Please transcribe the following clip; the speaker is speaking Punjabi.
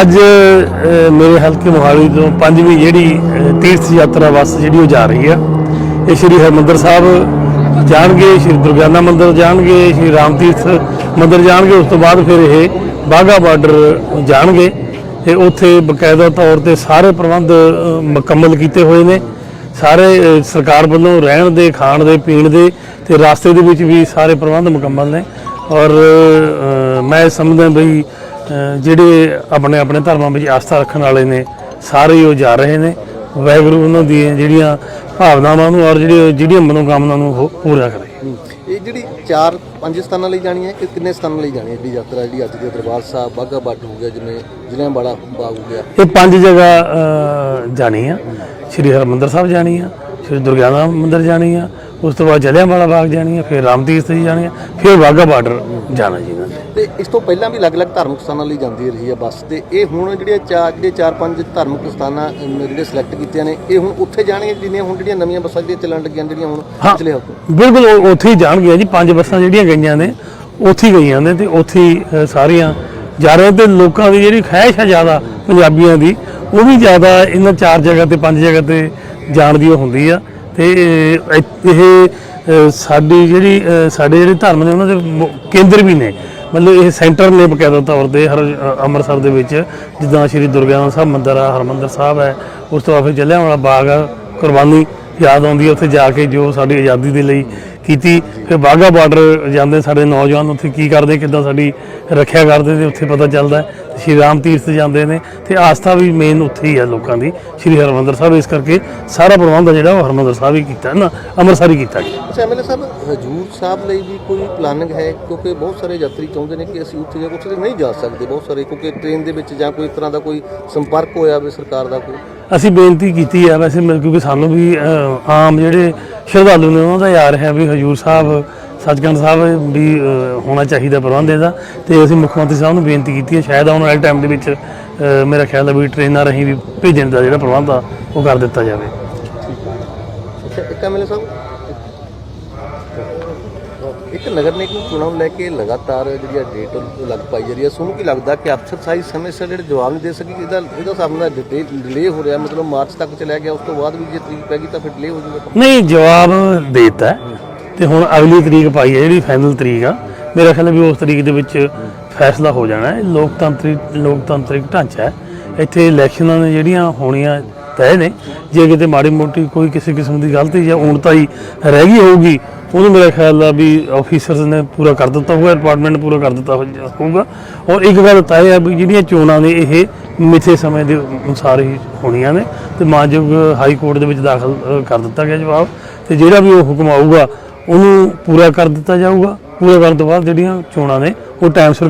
ਅੱਜ ਮੇਰੇ ਹਲਕੇ ਮੋਹਾਲੀ ਤੋਂ ਪੰਜਵੀਂ ਜਿਹੜੀ ਤੀਰਥ ਯਾਤਰਾ ਬੱਸ ਜਿਹੜੀ ਉਹ ਜਾ ਰਹੀ ਆ। ਇਹ ਸ਼੍ਰੀ ਹਰਮੰਦਰ ਸਾਹਿਬ ਜਾਣਗੇ ਸ਼੍ਰੀ ਦੁਰਗਿਆਨਾ ਮੰਦਿਰ ਜਾਣਗੇ ਸ਼੍ਰੀ ਰਾਮ ਤੀਰਥ ਮੰਦਿਰ ਜਾਣਗੇ ਉਸ ਤੋਂ ਬਾਅਦ ਫਿਰ ਇਹ ਬਾਗਾ ਬਾਰਡਰ ਜਾਣਗੇ। ਤੇ ਉੱਥੇ ਬਕਾਇਦਾ ਤੌਰ ਤੇ ਸਾਰੇ ਪ੍ਰਬੰਧ ਮੁਕੰਮਲ ਕੀਤੇ ਹੋਏ ਨੇ। ਸਾਰੇ ਸਰਕਾਰ ਵੱਲੋਂ ਰਹਿਣ ਦੇ ਖਾਣ ਦੇ ਪੀਣ ਦੇ ਤੇ ਰਾਸਤੇ ਦੇ ਵਿੱਚ ਵੀ ਸਾਰੇ ਪ੍ਰਬੰਧ ਮੁਕੰਮਲ ਨੇ। ਔਰ ਅ, ਮੈਂ ਸਮਝਦਾ ਬਈ ਜਿਹੜੇ ਆਪਣੇ ਆਪਣੇ ਧਰਮਾਂ ਵਿੱਚ ਆਸਥਾ ਰੱਖਣ ਵਾਲੇ ਨੇ ਸਾਰੇ ਉਹ ਜਾ ਰਹੇ ਨੇ। ਵਾਹਿਗੁਰੂ ਉਹਨਾਂ ਦੀਆਂ ਜਿਹੜੀਆਂ ਭਾਵਨਾਵਾਂ ਨੂੰ ਔਰ ਜਿਹੜੀ ਜਿਹੜੀਆਂ ਮਨੋਕਾਮਨਾ ਨੂੰ ਪੂਰਾ ਕਰੇ। ਇਹ ਜਿਹੜੀ ਚਾਰ ਪੰਜ ਸਥਾਨਾਂ ਲਈ ਜਾਣੀ ਹੈ ਕਿ ਕਿੰਨੇ ਸਥਾਨਾਂ ਲਈ ਜਾਣੀ ਹੈ? ਜਿਹੜੀ ਯਾਤਰਾ ਜਿਹੜੀ ਅੱਜ ਦੀ ਦਰਬਾਰ ਸਾਹਿਬ ਬਾਗਾ ਬਾਟ ਹੋ ਗਿਆ ਜਿਵੇਂ ਜ਼ਿਲ੍ਹਿਆਂ ਵਾਲਾ ਬਾਗ ਹੋ ਗਿਆ। ਇਹ ਪੰਜ ਜਗ੍ਹਾ ਜਾਣੀ ਆ। ਸ਼੍ਰੀ ਹਰਮੰਦਰ ਸਾਹਿਬ ਜਾਣੀ ਆ ਸ਼੍ਰੀ ਦੁਰਗਿਆਨਾ ਮੰਦਿਰ ਜਾਣੀ ਆ ਉਸ ਤੋਂ ਬਾਅਦ ਜਲਿਆਂਵਾਲਾ ਬਾਗ ਜਾਣੀ ਆ ਫਿਰ ਰਾਮ ਤੀਰਥ ਜੀ ਜਾਣੀ ਆ ਫਿਰ ਵਾਹਗਾ ਬਾਰਡਰ ਜਾਣਾ ਜੀ ਇਹਨਾਂ ਨੇ। ਤੇ ਇਸ ਤੋਂ ਪਹਿਲਾਂ ਵੀ ਅਲੱਗ-ਅਲੱਗ ਧਾਰਮਿਕ ਸਥਾਨਾਂ ਲਈ ਜਾਂਦੀ ਰਹੀ ਹੈ ਬੱਸ ਤੇ। ਇਹ ਹੁਣ ਜਿਹੜੇ ਚਾਰ ਜਿਹੜੇ ਚਾਰ ਪੰਜ ਧਾਰਮਿਕ ਸਥਾਨਾਂ ਅਮ, ਜਿਹੜੇ ਸਿਲੈਕਟ ਕੀਤੀਆਂ ਨੇ ਇਹ ਹੁਣ ਉੱਥੇ ਜਾਣਗੇ ਜਿੰਨੀਆਂ ਹੁਣ ਜਿਹੜੀਆਂ ਨਵੀਆਂ ਬੱਸਾਂ ਜਿਹੜੀਆਂ ਚੱਲਣ ਲੱਗੀਆਂ ਜਿਹੜੀਆਂ ਹੁਣ ਹਾਂ। ਪਿਛਲੇ ਹਫ਼ਤੇ? ਬਿਲਕੁਲ ਉਹ ਉੱਥੇ ਹੀ ਜਾਣਗੇ ਜੀ ਪੰਜ ਬੱਸਾਂ ਜਿਹੜੀਆਂ ਗਈਆਂ ਨੇ ਉੱਥੇ ਹੀ ਗਈਆਂ ਨੇ ਤੇ ਉੱਥੇ ਹੀ ਅ, ਸਾਰੀਆਂ ਜਾ ਰਹੇ ਤੇ ਲੋਕਾਂ ਦੀ ਜਿਹੜੀ ਖਹਿਸ਼ ਹੈ ਜ਼ਿਆਦਾ ਪੰਜਾਬੀਆਂ ਦੀ ਉਹ ਵੀ ਜ਼ਿਆਦਾ ਇਹਨਾਂ ਚਾਰ ਜਗ੍ਹਾ ਤੇ ਪੰਜ ਜਗ੍ਹਾ ਤੇ ਜਾਣ ਦੀ ਉਹ ਹੁੰਦੀ ਆ। ਤੇ ਇਹ ਅ, ਸਾਡੀ ਜਿਹੜੀ ਅ, ਸਾਡੇ ਜਿਹੜੇ ਧਰਮ ਨੇ ਉਹਨਾਂ ਦੇ ਮੁ- ਕੇਂਦਰ ਵੀ ਨੇ। ਮਤਲਬ ਇਹ ਸੈਂਟਰ ਨੇ ਬਕਾਇਦਾ ਤੌਰ ਤੇ ਹਰ ਅ, ਅੰਮ੍ਰਿਤਸਰ ਦੇ ਵਿੱਚ। ਜਿੱਦਾਂ ਸ਼੍ਰੀ ਦੁਰਗਿਆਨ ਸਾਹਿਬ ਮੰਦਿਰ ਆ ਹਰਮੰਦਰ ਸਾਹਿਬ ਹੈ ਉਸ ਤੋਂ ਬਾਅਦ ਫਿਰ ਜਲਿਆਂਵਾਲਾ ਬਾਗ ਆ ਕੁਰਬਾਨੀ ਯਾਦ ਆਉਂਦੀ ਹੈ ਉੱਥੇ ਜਾ ਕੇ ਜੋ ਸਾਡੀ ਆਜ਼ਾਦੀ ਦੇ ਲਈ ਕੀਤੀ ਫਿਰ ਬਾਗਾ ਬਾਰਡਰ ਜਾਂਦੇ ਸਾਡੇ ਨੌਜਵਾਨ ਉੱਥੇ ਕੀ ਕਰਦੇ ਕਿੱਦਾਂ ਸਾਡੀ ਰੱਖਿਆ ਕਰਦੇ ਤੇ ਉੱਥੇ ਪਤਾ ਚੱਲਦਾ ਸ਼੍ਰੀ ਰਾਮ ਤੀਰਥ ਜਾਂਦੇ ਨੇ ਤੇ ਆਸਥਾ ਵੀ ਮੇਨ ਉੱਥੇ ਹੀ ਹੈ ਲੋਕਾਂ ਦੀ ਸ਼੍ਰੀ ਹਰਮੰਦਰ ਸਾਹਿਬ ਇਸ ਕਰਕੇ ਸਾਰਾ ਪ੍ਰਬੰਧ ਜਿਹੜਾ ਉਹ ਹਰਮੰਦਰ ਸਾਹਿਬ ਹੀ ਕੀਤਾ ਨਾ ਅੰਮ੍ਰਿਤਸਰ ਹੀ ਕੀਤਾ ਗਿਆ। ਅੱਛਾ ਐਮਐਲਏ ਸਾਹਿਬ ਹਜੂਰ ਸਾਹਿਬ ਲਈ ਵੀ ਕੋਈ ਪਲਾਨਿੰਗ ਹੈ? ਕਿਉਂਕਿ ਬਹੁਤ ਸਾਰੇ ਯਾਤਰੀ ਚਾਹੁੰਦੇ ਨੇ ਕਿ ਅਸੀਂ ਉੱਥੇ ਜਾ ਉੱਥੇ ਨਹੀਂ ਜਾ ਸਕਦੇ ਬਹੁਤ ਸਾਰੇ ਕਿਉਂਕਿ ਟ੍ਰੇਨ ਦੇ ਵਿੱਚ ਜਾਂ ਕੋਈ ਇਸ ਤਰ੍ਹਾਂ ਦਾ ਕੋਈ ਸੰਪਰਕ ਹੋਇਆ ਹੋਵੇ ਸਰਕਾਰ ਦਾ ਕੋਈ। ਅਸੀਂ ਬੇਨਤੀ ਕੀਤੀ ਹੈ ਵੈਸੇ ਕਿਉਂਕਿ ਸਾਨੂੰ ਵੀ ਆਮ ਜਿਹੜੇ ਸ਼ਰਧਾਲੂ ਨੇ ਉਹਨਾਂ ਦਾ ਯਾਰ ਹੈ ਵੀ ਹਜੂਰ ਸਾਹਿਬ, ਸੱਚਖੰਡ ਸਾਹਿਬ ਵੀ ਹੋਣਾ ਚਾਹੀਦਾ ਪ੍ਰਬੰਧ ਇਹਦਾ। ਤੇ ਅਸੀਂ ਮੁੱਖ ਮੰਤਰੀ ਸਾਹਿਬ ਨੂੰ ਬੇਨਤੀ ਕੀਤੀ ਹੈ, ਸ਼ਾਇਦ ਆਉਣ ਵਾਲੇ ਟਾਈਮ ਦੇ ਵਿੱਚ ਮੇਰਾ ਖਿਆਲ ਹੈ ਵੀ ਟ੍ਰੇਨਾਂ ਰਾਹੀਂ ਵੀ ਭੇਜਣ ਦਾ ਜਿਹੜਾ ਪ੍ਰਬੰਧ ਆ, ਉਹ ਕਰ ਦਿੱਤਾ ਜਾਵੇ। ਅੱਛਾ, ਇੱਕ ਐਮਐਲਏ ਸਾਹਿਬ? ਇੱਕ ਨਗਰ ਨਿਗਮ ਚੋਣਾਂ ਨੂੰ ਲੈ ਕੇ ਲਗਾਤਾਰ ਜਿਹੜੀ ਡੇਟ ਲੱਗ ਪਾਈ ਜਾ ਰਹੀ ਹੈ। ਤੁਹਾਨੂੰ ਕੀ ਲੱਗਦਾ ਕਿ ਅਫਸਰਸ਼ਾਹੀ ਸਮੇਂ ਸਿਰ ਜਿਹੜੇ ਜਵਾਬ ਨਹੀਂ ਦੇ ਸਕੀ ਇਹਦਾ ਇਹਦਾ ਸਾਹਮਣਾ ਡਿਲੇ ਹੋ ਰਿਹਾ ਮਤਲਬ ਮਾਰਚ ਤੱਕ ਚਲਿਆ ਗਿਆ ਉਸ ਤੋਂ ਬਾਅਦ ਵੀ ਜੇ ਤਰੀਕ ਪੈ ਗਈ ਤਾਂ ਫਿਰ ਡਿਲੇ ਹੋ ਜਾਊਗਾ ਨਹੀਂ ਜਵਾਬ ਦਿੱਤਾ ਤੇ ਹੁਣ ਅਗਲੀ ਤਰੀਕ ਪਾਈ ਹੈ ਜਿਹੜੀ ਫਾਈਨਲ ਤਰੀਕ ਆ ਮੇਰਾ ਖਿਆਲ ਵੀ ਉਸ ਤਰੀਕ ਦੇ ਵਿੱਚ ਫੈਸਲਾ ਹੋ ਜਾਣਾ ਹੈ। ਲੋਕਤੰਤਰੀ ਲੋਕਤੰਤਰਿਕ ਢਾਂਚਾ ਹੈ। ਇੱਥੇ ਇਲੈਕਸ਼ਨਾਂ ਨੇ ਜਿਹੜੀਆਂ ਹੋਣੀਆਂ ਤੈਅ ਨੇ ਜੇ ਕਿਤੇ ਮਾੜੀ ਮੋਟੀ ਕੋਈ ਕਿਸੇ ਕਿਸਮ ਦੀ ਗਲਤੀ ਜਾਂ ਊਣਤਾ ਹੀ ਰਹਿ ਗਈ ਹੋਊਗੀ ਉਹਨੂੰ ਮੇਰਾ ਖਿਆਲ ਆ ਵੀ ਆਫੀਸਰਸ ਨੇ ਪੂਰਾ ਕਰ ਦਿੱਤਾ ਹੋਊਗਾ ਡਿਪਾਰਟਮੈਂਟ ਨੇ ਪੂਰਾ ਕਰ ਦਿੱਤਾ ਹੋਊਗਾ। ਔਰ ਇੱਕ ਗੱਲ ਤਾਂ ਇਹ ਹੈ ਵੀ ਜਿਹੜੀਆਂ ਚੋਣਾਂ ਨੇ, ਇਹ ਮਿੱਥੇ ਸਮੇਂ ਦੇ ਅਨੁਸਾਰ ਹੀ ਹੋਣੀਆਂ ਨੇ ਤੇ ਮਾਨਯੋਗ ਹਾਈ ਕੋਰਟ ਦੇ ਵਿੱਚ ਦਾਖਲ ਕਰ ਦਿੱਤਾ ਗਿਆ ਜਵਾਬ ਤੇ ਜਿਹੜਾ ਵੀ ਉਹ ਹੁਕਮ ਆਊਗਾ, ਉਹਨੂੰ ਪੂਰਾ ਕਰ ਦਿੱਤਾ ਜਾਊਗਾ। ਪੂਰਾ ਕਰਨ ਤੋਂ ਬਾਅਦ ਜਿਹੜੀਆਂ ਚੋਣਾਂ ਨੇ, ਉਹ ਟਾਈਮ ਸਿਰ